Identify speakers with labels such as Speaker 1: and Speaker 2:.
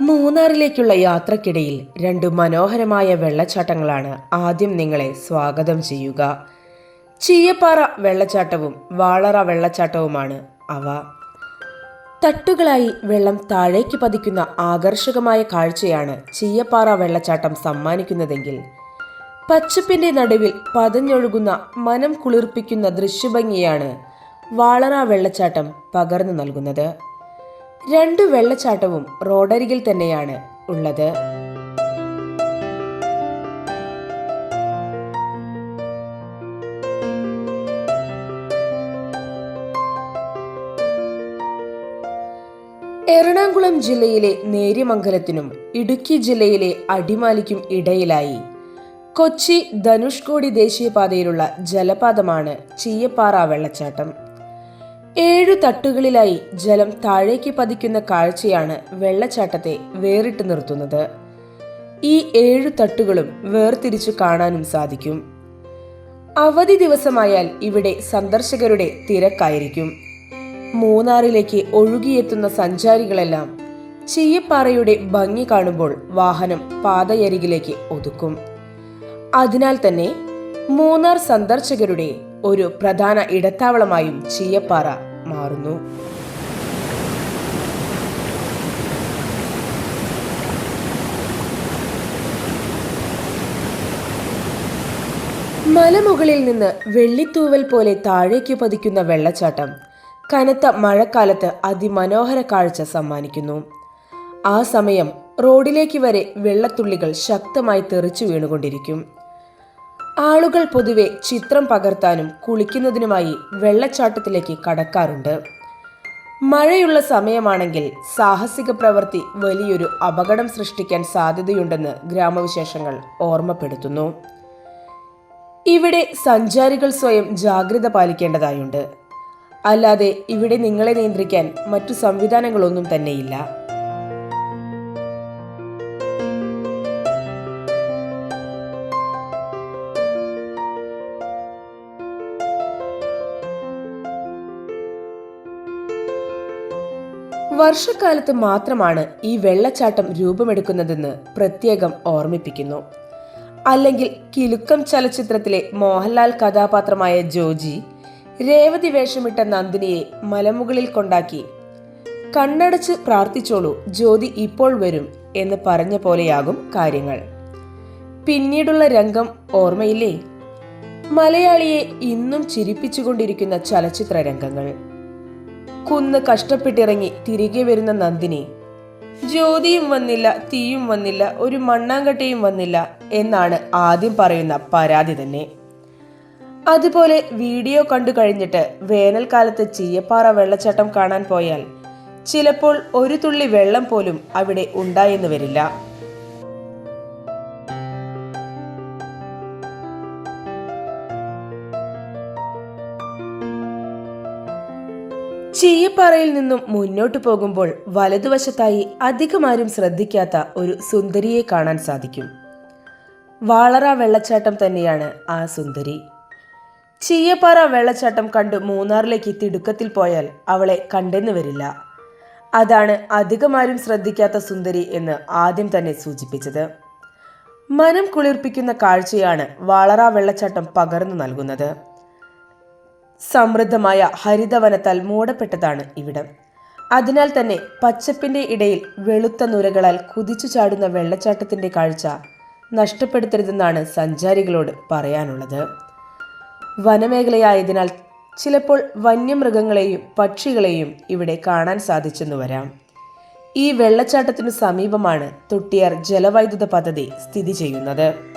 Speaker 1: മൂന്നാറിലേക്കുള്ള യാത്രക്കിടയിൽ രണ്ട് മനോഹരമായ വെള്ളച്ചാട്ടങ്ങളാണ് ആദ്യം നിങ്ങളെ സ്വാഗതം ചെയ്യുക. ചീയപ്പാറ വെള്ളച്ചാട്ടവും വാളറ വെള്ളച്ചാട്ടവുമാണ് അവ. തട്ടുകളായി വെള്ളം താഴേക്ക് പതിക്കുന്ന ആകർഷകമായ കാഴ്ചയാണ് ചീയപ്പാറ വെള്ളച്ചാട്ടം സമ്മാനിക്കുന്നതെങ്കിൽ. പച്ചപ്പിന്റെ നടുവിൽ പതഞ്ഞൊഴുകുന്ന മനം കുളിർപ്പിക്കുന്ന ദൃശ്യഭംഗിയാണ് വാളറ വെള്ളച്ചാട്ടം പകർന്നു നൽകുന്നത്. രണ്ട് വെള്ളച്ചാട്ടവും റോഡരികിൽ തന്നെയാണ് ഉള്ളത്. എറണാകുളം ജില്ലയിലെ നേര്യമംഗലത്തിനും ഇടുക്കി ജില്ലയിലെ അടിമാലിക്കും ഇടയിലായി കൊച്ചി ധനുഷ്കോടി ദേശീയപാതയിലുള്ള ജലപാതമാണ് ചീയപ്പാറ വെള്ളച്ചാട്ടം. ഏഴു തട്ടുകളിലായി ജലം താഴേക്ക് പതിക്കുന്ന കാഴ്ചയാണ് വെള്ളച്ചാട്ടത്തെ വേറിട്ട് നിർത്തുന്നത്. ഈ ഏഴു തട്ടുകളും വേർതിരിച്ചു കാണാനും സാധിക്കും. അവധി ദിവസമായാൽ ഇവിടെ സന്ദർശകരുടെ തിരക്കായിരിക്കും. മൂന്നാറിലേക്ക് ഒഴുകിയെത്തുന്ന സഞ്ചാരികളെല്ലാം ചീയപ്പാറയുടെ ഭംഗി കാണുമ്പോൾ വാഹനം പാതയരികിലേക്ക് ഒതുക്കും. അതിനാൽ തന്നെ മൂന്നാർ സന്ദർശകരുടെ ഒരു പ്രധാന ഇടത്താവളമായും ചീയപ്പാറ മാറുന്നു. മലമുകളിൽ നിന്ന് വെള്ളിത്തൂവൽ പോലെ താഴേക്ക് പതിക്കുന്ന വെള്ളച്ചാട്ടം കനത്ത മഴക്കാലത്ത് അതിമനോഹര കാഴ്ച സമ്മാനിക്കുന്നു. ആ സമയം റോഡിലേക്ക് വരെ വെള്ളത്തുള്ളികൾ ശക്തമായി തെറിച്ചു വീണുകൊണ്ടിരിക്കും. ആളുകൾ പൊതുവെ ചിത്രം പകർത്താനും കുളിക്കുന്നതിനുമായി വെള്ളച്ചാട്ടത്തിലേക്ക് കടക്കാറുണ്ട്. മഴയുള്ള സമയമാണെങ്കിൽ സാഹസിക പ്രവൃത്തി വലിയൊരു അപകടം സൃഷ്ടിക്കാൻ സാധ്യതയുണ്ടെന്ന് ഗ്രാമവിശേഷങ്ങൾ ഓർമ്മപ്പെടുത്തുന്നു. ഇവിടെ സഞ്ചാരികൾ സ്വയം ജാഗ്രത പാലിക്കേണ്ടതായുണ്ട്. അല്ലാതെ ഇവിടെ നിങ്ങളെ നിയന്ത്രിക്കാൻ മറ്റു സംവിധാനങ്ങളൊന്നും തന്നെയില്ല. വർഷക്കാലത്ത് മാത്രമാണ് ഈ വെള്ളച്ചാട്ടം രൂപമെടുക്കുന്നതെന്ന് പ്രത്യേകം ഓർമ്മിപ്പിക്കുന്നു. അല്ലെങ്കിൽ കിലുക്കം ചലച്ചിത്രത്തിലെ മോഹൻലാൽ കഥാപാത്രമായ ജോജി രേവതി വേഷമിട്ട നന്ദിനിയെ മലമുകളിൽ കൊണ്ടാക്കി കണ്ണടച്ച് പ്രാർത്ഥിച്ചോളൂ ജ്യോതി ഇപ്പോൾ വരും എന്ന് പറഞ്ഞ പോലെയാകും കാര്യങ്ങൾ. പിന്നീടുള്ള രംഗം ഓർമ്മയില്ലേ? മലയാളിയെ ഇന്നും ചിരിപ്പിച്ചുകൊണ്ടിരിക്കുന്ന ചലച്ചിത്ര രംഗങ്ങൾ കുന്ന് കഷ്ടപ്പെട്ടിറങ്ങി തിരികെ വരുന്ന നന്ദിനി. ജ്യോതിയും വന്നില്ല തീയും വന്നില്ല ഒരു മണ്ണാങ്കട്ടയും വന്നില്ല എന്നാണ് ആദ്യം പറയുന്ന പരാതി തന്നെ. അതുപോലെ വീഡിയോ കണ്ടു കഴിഞ്ഞിട്ട് വേനൽക്കാലത്ത് ചീയപ്പാറ വെള്ളച്ചാട്ടം കാണാൻ പോയാൽ ചിലപ്പോൾ ഒരു തുള്ളി വെള്ളം പോലും അവിടെ ഉണ്ടായെന്ന് വരില്ല. ചീയപ്പാറയിൽ നിന്നും മുന്നോട്ടു പോകുമ്പോൾ വലതുവശത്തായി അധികമാരും ശ്രദ്ധിക്കാത്ത ഒരു സുന്ദരിയെ കാണാൻ സാധിക്കും. വാളറ വെള്ളച്ചാട്ടം തന്നെയാണ് ആ സുന്ദരി. ചീയപ്പാറ വെള്ളച്ചാട്ടം കണ്ട് മൂന്നാറിലേക്ക് തിടുക്കത്തിൽ പോയാൽ അവളെ കണ്ടെന്ന് വരില്ല. അതാണ് അധികമാരും ശ്രദ്ധിക്കാത്ത സുന്ദരി എന്ന് ആദ്യം തന്നെ സൂചിപ്പിച്ചത്. മനം കുളിർപ്പിക്കുന്ന കാഴ്ചയാണ് വാളറ വെള്ളച്ചാട്ടം പകർന്നു നൽകുന്നത്. സമൃദ്ധമായ ഹരിതവനത്താൽ മൂടപ്പെട്ടതാണ് ഇവിടം. അതിനാൽ തന്നെ പച്ചപ്പിന്റെ ഇടയിൽ വെളുത്ത നുരകളാൽ കുതിച്ചു ചാടുന്ന വെള്ളച്ചാട്ടത്തിന്റെ കാഴ്ച നഷ്ടപ്പെടുത്തരുതെന്നാണ് സഞ്ചാരികളോട് പറയാനുള്ളത്. വനമേഖലയായതിനാൽ ചിലപ്പോൾ വന്യമൃഗങ്ങളെയും പക്ഷികളെയും ഇവിടെ കാണാൻ സാധിച്ചെന്നു വരാം. ഈ വെള്ളച്ചാട്ടത്തിനു സമീപമാണ് തൊട്ടിയാർ ജലവൈദ്യുത പദ്ധതി സ്ഥിതി ചെയ്യുന്നത്.